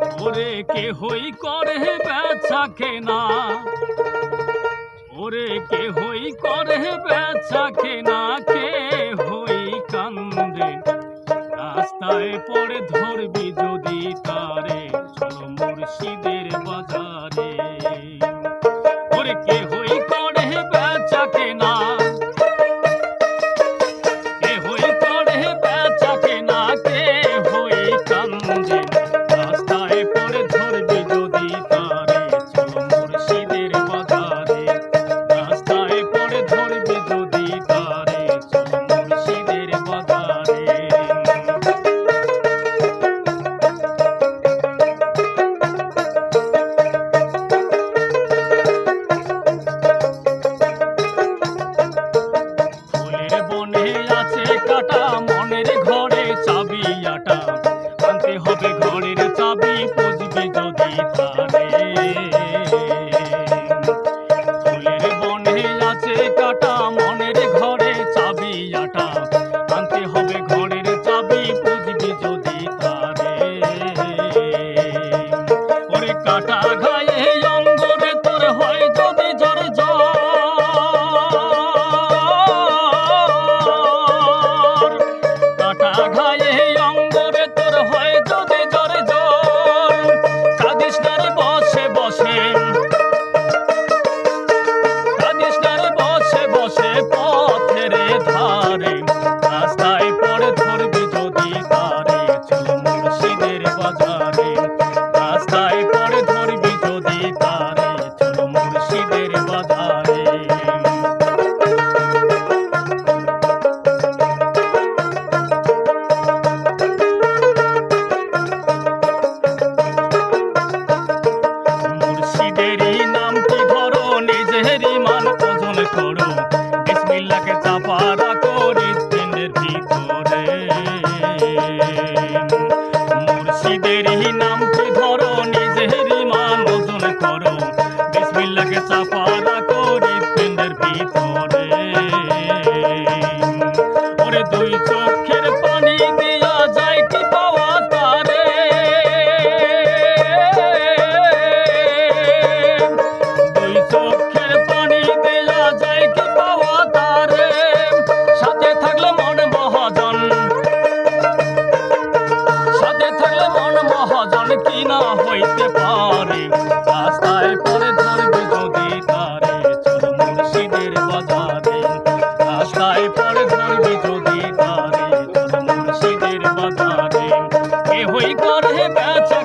ওরে কে হই করে বেচা কেনা। ওরে কে হই করে বেচা কেনা কে হই কান্দে। রাস্তায় পড়ে ধরবি যদি তারে মুর্শিদে beep. করো। বিসমিল্লাকে চাপারা করি দিনের ভিতরে। মুর্শিদেরই নামটি ধরো নিজেরই মান ওজন করো। বিসমিল্লাকে হইতে পারে। রাস্তায় পরে ধরবি যদি তারে চল মুর্শিদের বাজারে। রাস্তায় পরে ধরবি যদি তারে চল মুর্শিদের বাজারে। কে হই করে বেচা